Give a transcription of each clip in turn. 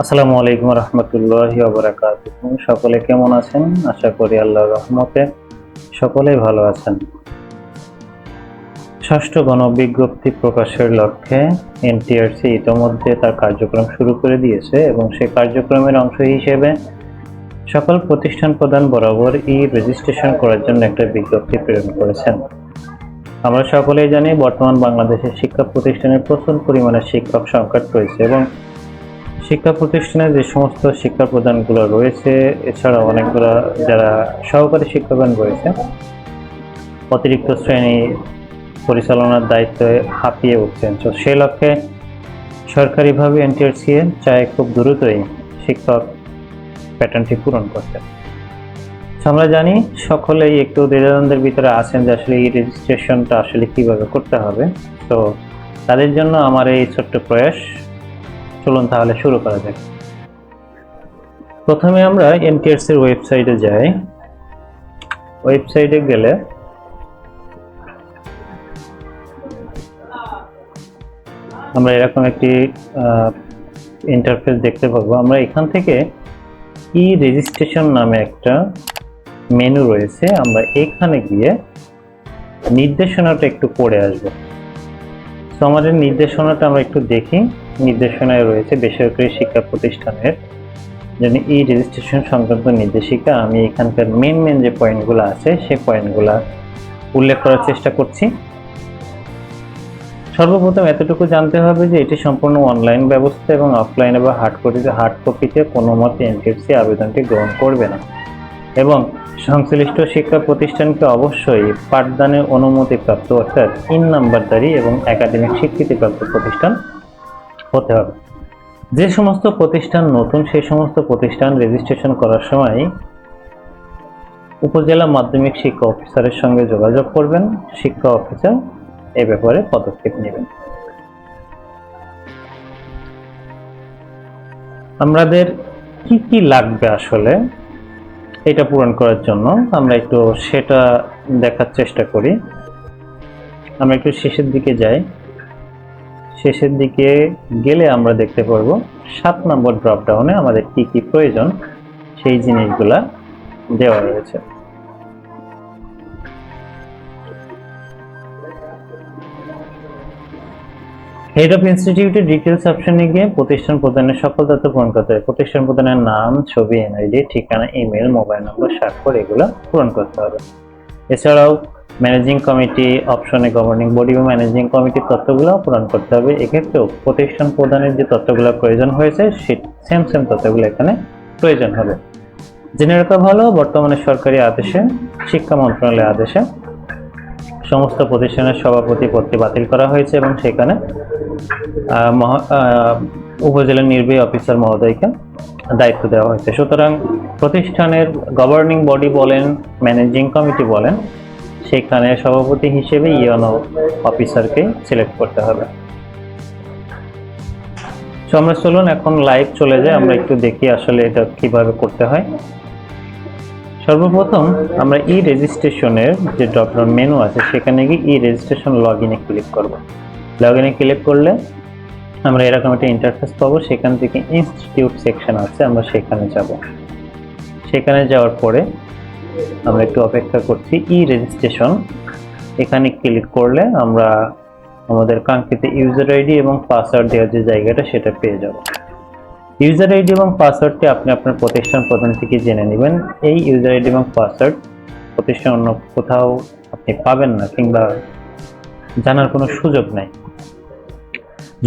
আসসালামু আলাইকুম রহমতুল্লাহি সকলে কেমন আছেন? আশা করি আল্লাহর রহমতে সকলেই ভালো আছেন। ষষ্ঠ গণবিজ্ঞপ্তি প্রকাশের লক্ষ্যে এনটিআরসি ইতোমধ্যে তার কার্যক্রম শুরু করে দিয়েছে এবং সেই কার্যক্রমের অংশ হিসেবে সকল প্রতিষ্ঠান প্রদান বরাবর ই রেজিস্ট্রেশন করার জন্য একটা বিজ্ঞপ্তি প্রেরণ করেছেন। আমরা সকলেই জানি বর্তমান বাংলাদেশের শিক্ষা প্রতিষ্ঠানের প্রচুর পরিমাণে শিক্ষক সংকট রয়েছে এবং শিক্ষা প্রতিষ্ঠানে যে সমস্ত শিক্ষা প্রদানগুলো রয়েছে এছাড়া অনেকগুলো যারা সহকারী শিক্ষকগণ রয়েছে, অতিরিক্ত শ্রেণি পরিচালনার দায়িত্বে হাঁপিয়ে উঠছেন। তো সেই লক্ষ্যে সরকারিভাবে এনটিআরসিএ চায় খুব দ্রুতই শিক্ষক প্যাটার্নটি পূরণ করতে। আমরা জানি সকলেই একটু দ্বিধাদ্বন্দ্বের ভিতরে আছেন যে আসলে এই রেজিস্ট্রেশনটা আসলে কীভাবে করতে হবে। তো তাদের জন্য আমার এই ছোট্ট প্রয়াস চলুন তাহলে শুরু করা যাক। প্রথমে আমরা এনটিআরসি এর ওয়েবসাইটে যাই। ওয়েবসাইটে গেলে আমরা এরকম একটি ইন্টারফেস দেখতে পাবো। আমরা এখান থেকে ই রেজিস্ট্রেশন নামে একটা মেনু রয়েছে। আমরা এখানে গিয়ে নির্দেশনাটা একটু পড়ে আসব। তো আমাদের নির্দেশনাটা আমরা একটু দেখি। নির্দেশনায় রয়েছে বেসরকারি শিক্ষা প্রতিষ্ঠানের জন্য ই রেজিস্ট্রেশন সংক্রান্ত নির্দেশিকা। আমি এখানকার মেন মেন যে পয়েন্টগুলো আছে সেই পয়েন্টগুলো উল্লেখ করার চেষ্টা করছি। সর্বপ্রথম এতটুকু জানতে হবে যে এটি সম্পূর্ণ অনলাইন ব্যবস্থা এবং অফলাইনে বা হার্ড কপিতে হার্ড কপিতে কোনো মতে এনটিএফসি আবেদনটি গ্রহণ করবে না। এবং সংশ্লিষ্ট শিক্ষা প্রতিষ্ঠানকে অবশ্যই পাঠদানের অনুমতিপ্রাপ্ত, অর্থাৎ ইন নাম্বারদারি এবং একাডেমিক স্বীকৃতিপ্রাপ্ত প্রতিষ্ঠান হতে হবে। যে সমস্ত প্রতিষ্ঠান নতুন, সেই সমস্ত প্রতিষ্ঠান রেজিস্ট্রেশন করার সময় উপজেলা মাধ্যমিক শিক্ষা অফিসারের সঙ্গে যোগাযোগ করবেন, শিক্ষা অফিসার এ ব্যাপারে পদক্ষেপ নেবেন। আমাদের কি কি লাগবে আসলে? এটা পূরণ করার জন্য আমরা একটু সেটা দেখার চেষ্টা করি। আমরা একটু শেষের দিকে যাই। শেষের দিকে গেলে আমরা দেখতে পারব সাত নম্বর ড্রপ ডাউনে আমাদের কি কি প্রয়োজন, সেই জিনিসগুলা দেওয়া রয়েছে। হেড অফ ইনস্টিটিউটের ডিটেলস অপশনে গিয়ে প্রতিষ্ঠান প্রদানের সকল তথ্য পূরণ করতে হবে। প্রতিষ্ঠান প্রদানের নাম, ছবি এনআইডি ঠিকানা ইমেল মোবাইল নম্বর স্বাক্ষর, এগুলো পূরণ করতে হবে। এছাড়াও ম্যানেজিং কমিটি অপশনে গভর্নিং বডি বা ম্যানেজিং কমিটির তথ্যগুলো পূরণ করতে হবে। এক্ষেত্রেও প্রতিষ্ঠান প্রদানের যে তথ্যগুলো প্রয়োজন হয়েছে সে সেম সেম তথ্যগুলো এখানে প্রয়োজন হবে। জেনে রাখা ভালো, বর্তমানে সরকারি আদেশে, শিক্ষা মন্ত্রণালয়ের আদেশে সমস্ত প্রতিষ্ঠানের সভাপতি পদটি বাতিল করা হয়েছে এবং সেখানে উপজেলা নির্বাহী অফিসার মহোদয়কে দায়িত্ব দেওয়া হয়েছে। সুতরাং প্রতিষ্ঠানের গভর্নিং বডি বলেন ম্যানেজিং কমিটি বলেন, সেখানে সভাপতি হিসেবে ইয়নো অফিসারকে সিলেক্ট করতে হবে। তো আমরা চলুন, এখন লাইভ চলে যাই আমরা একটু দেখি আসলে এটা কীভাবে করতে হয়। সর্বপ্রথম আমরা ই রেজিস্ট্রেশনের যে ড্রপডাউন মেনু আছে, সেখানে গিয়ে ই রেজিস্ট্রেশন লগ ইনে ক্লিক করব। লগ ইনে ক্লিক করলে আমরা এরকম একটা ইন্টারফেস পাবো, সেখান থেকে ইনস্টিটিউট সেকশন আছে, আমরা সেখানে যাব। সেখানে যাওয়ার পরে আমরা একটু অপেক্ষা করছি ই রেজিস্ট্রেশন এখানে ক্লিক করলে আমরা আমাদের কাঙ্ক্ষিত ইউজার আইডি এবং পাসওয়ার্ড দেওয়ার যে জায়গাটা, সেটা পেয়ে যাব। ইউজার আইডি এবং পাসওয়ার্ডটি আপনি আপনার প্রতিষ্ঠান প্রধান থেকে জেনে নেবেন। এই ইউজার আইডি এবং পাসওয়ার্ড প্রতিষ্ঠান অন্য কোথাও আপনি পাবেন না কিংবা জানার কোনো সুযোগ নাই।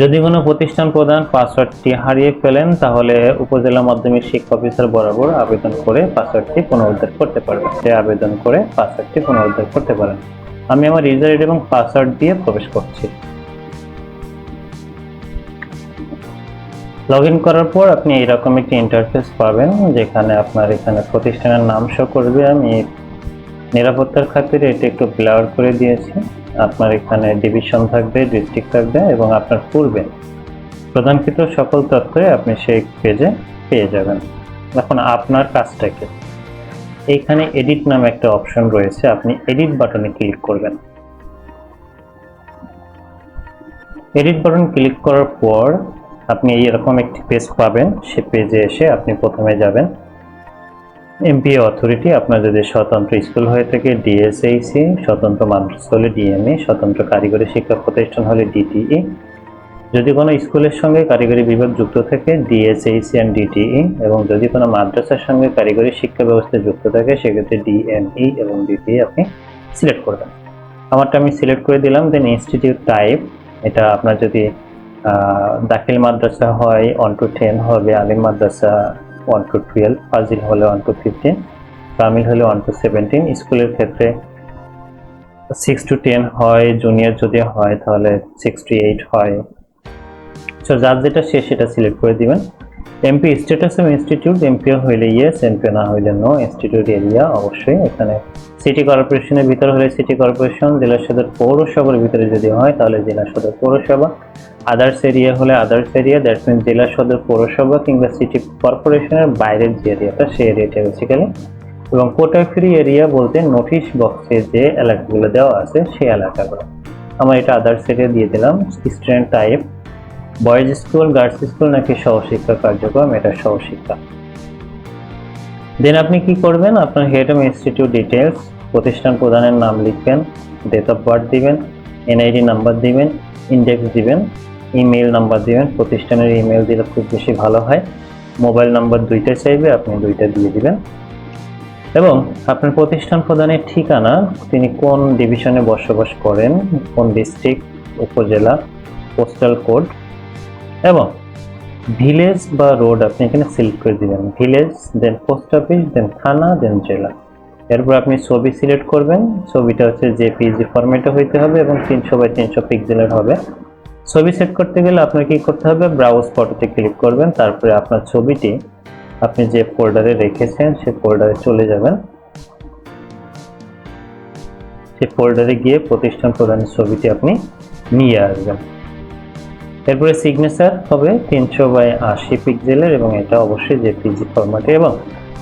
যদি কোনো প্রতিষ্ঠান প্রধান পাসওয়ার্ডটি হারিয়ে ফেলেন, তাহলে উপজেলা মাধ্যমিক শিক্ষা অফিসার বরাবর আবেদন করে পাসওয়ার্ডটি পুনরুদ্ধার করতে পারবেন। সে আবেদন করে পাসওয়ার্ডটি পুনরুদ্ধার করতে পারেন। আমি আমার ইউজার আইডি এবং পাসওয়ার্ড দিয়ে প্রবেশ করছি। লগ ইন করার পর আপনি এরকম একটি ইন্টারফেস পাবেন, যেখানে আপনার এখানে প্রতিষ্ঠানের নাম শো করবে। আমি নিরাপত্তার খাতিরে এটা একটু ব্লার করে দিয়েছি। আপনার এখানে ডিভিশন থাকবে ডিস্ট্রিক্ট থাকবে এবং আপনার পূর্বে। প্রদানকৃত সকল তথ্যই আপনি সেই পেজে পেয়ে যাবেন। এখন আপনার কাজটাকে। এইখানে এডিট নামে একটা অপশন রয়েছে, আপনি এডিট বাটনে ক্লিক করবেন। এডিট বাটন ক্লিক করার পর আপনি এরকম একটি পেজ পাবেন, সে পেজে এসে আপনি প্রথমে যাবেন। এমপিএ অথরিটি আপনার যদি স্বতন্ত্র স্কুল হয়ে থাকে ডিএসএইসি স্বতন্ত্র মাদ্রাসা হলে ডিএমএ স্বতন্ত্র কারিগরি শিক্ষা প্রতিষ্ঠান হলে ডিটিই যদি কোনো স্কুলের সঙ্গে কারিগরি বিভাগ যুক্ত থাকে ডিএসএইসি অ্যান্ড ডিটিই এবং যদি কোনো মাদ্রাসার সঙ্গে কারিগরি শিক্ষা ব্যবস্থা যুক্ত থাকে, সেক্ষেত্রে ডিএমই এবং ডিটিই আপনি সিলেক্ট করবেন আমারটা আমি সিলেক্ট করে দিলাম দেন ইনস্টিটিউট টাইপ এটা আপনার যদি দাখিল মাদ্রাসা হয় অন টু টেন হবে, আলিম মাদ্রাসা ওয়ান টু টুয়েলভ ফাজিল হলে ওয়ান টু ফিফটিন কামিল হলে ওয়ান টু সেভেন্টিন স্কুলের ক্ষেত্রে সিক্স টু টেন হয় জুনিয়র যদি হয় তাহলে সিক্স টু এইট হয়। সো যার যেটা সে সেটা সিলেক্ট করে দিবেন। MP status of institute MPO হইলে ইয়েস এমপিও না হইলে নো ইনস্টিটিউট এরিয়া অবশ্যই এখানে সিটি কর্পোরেশনের ভিতরে হলে সিটি কর্পোরেশন জেলা সদর পৌরসভার ভিতরে যদি হয়, তাহলে জেলা সদর পৌরসভা। আদার্স এরিয়া হলে আদার্স এরিয়া দ্যাট মিন জেলা সদর পৌরসভা কিংবা সিটি কর্পোরেশনের বাইরের যে এরিয়াটা সেই এরিয়াটা বেসিক্যালি এবং কোটা ফ্রি এরিয়া বলতে নোটিশ বক্সে যে এলাকাগুলো দেওয়া আছে, সেই এলাকাগুলো আমরা এটা আদার্স এরিয়া দিয়ে দিলাম student type boys school girls school নাকি সহশিক্ষা কার্যক্রম, এটা সহশিক্ষা। দেন আপনি কি করবেন? আপনার হেড অফ ইনস্টিটিউট ডিটেলস প্রতিষ্ঠান প্রধানের নাম লিখবেন ডেট অফ বার্থ দিবেন এনআইডি নাম্বার দিবেন ইন্ডেক্স দিবেন ইমেল নাম্বার দিবেন, প্রতিষ্ঠানের ইমেল দিলে খুব বেশি ভালো হয়। মোবাইল নাম্বার দুইটা চাইবে, আপনি দুইটা দিয়ে দিবেন। এবং আপনার প্রতিষ্ঠান প্রদানের ঠিকানা, তিনি কোন ডিভিশনে বসবাস করেন, কোন ডিস্ট্রিক্ট উপজেলা পোস্টাল কোড এবং ভিলেজ বা রোড আপনি এখানে সিলেক্ট করে দিবেন। ভিলেজ দেন পোস্ট অফিস দেন থানা দেন জেলা। এরপর আপনি ছবি সিলেক্ট করবেন। ছবিটা হচ্ছে জেপিজি ফরম্যাটে হইতে হবে এবং তিনশো বাই তিনশো পিক্সেলের হবে। ছবি সেট করতে গেলে আপনার কি করতে হবে? ব্রাউজ ফটোতে ক্লিক করবেন, তারপরে আপনার ছবিটি আপনি যে ফোল্ডারে রেখেছেন, সে ফোল্ডারে চলে যাবেন। সেই ফোল্ডারে গিয়ে প্রতিষ্ঠান প্রদানের ছবিটি আপনি নিয়ে আসবেন। এরপরে সিগনেচার হবে তিনশো বাই আশি পিক্সেলের এবং এটা অবশ্যই যে পিজি ফরম্যাটে এবং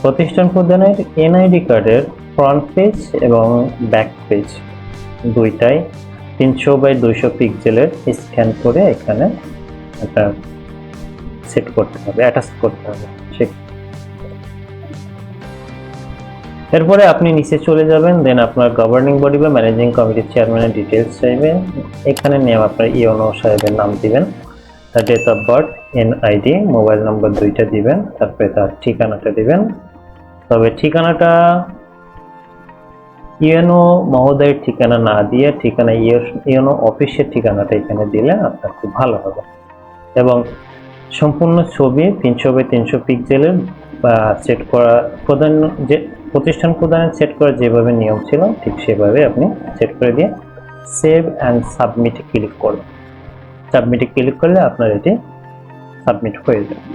প্রতিষ্ঠান প্রদানের এনআইডি কার্ডের ফ্রন্ট পেজ এবং ব্যাক পেজ দুইটাই তিনশো বাই দুইশো পিক্সেলের স্ক্যান করে এখানে একটা সেট করতে হবে অ্যাটাচ করতে হবে। সে এরপরে আপনি নিচে চলে যাবেন দেন আপনার গভর্নিং বডি বা ম্যানেজিং কমিটির চেয়ারম্যানের ডিটেলস চাইবেন এখানে নিয়ে আপনার ইওনো সাহেবের নাম দিবেন, তার date of birth N NID mobile number দুইটা দিবেন, তারপরে তার ঠিকানাটা দিবেন। তবে ঠিকানাটা ইউএনও মহোদয়ের ঠিকানা না দিয়ে ঠিকানা ইউএনও অফিসের ঠিকানাটা এখানে দিলে আপনার খুব ভালো হবে। এবং সম্পূর্ণ ছবি তিনশো বাই তিনশো পিক্সেলের বা সেট করা প্রধান যে প্রতিষ্ঠান প্রদানের সেট করা যেভাবে নিয়ম ছিল, ঠিক সেভাবে আপনি সেট করে দিয়ে সেভ অ্যান্ড সাবমিটে ক্লিক করবেন। সাবমিটে ক্লিক করলে আপনার এটি সাবমিট হয়ে যাবে।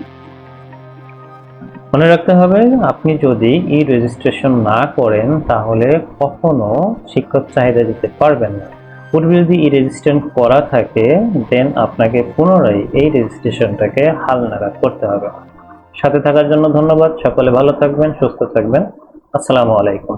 মনে রাখতে হবে, আপনি যদি ই রেজিস্ট্রেশন না করেন, তাহলে কখনো শিক্ষক চাহিদা দিতে পারবেন না। পূর্বে যদি ই রেজিস্ট্রেশন করা থাকে দেন আপনাকে পুনরায় এই রেজিস্ট্রেশনটাকে হাল নাগাদ করতে হবে। সাথে থাকার জন্য ধন্যবাদ, সকলে ভালো থাকবেন, সুস্থ থাকবেন। আসসালামু আলাইকুম।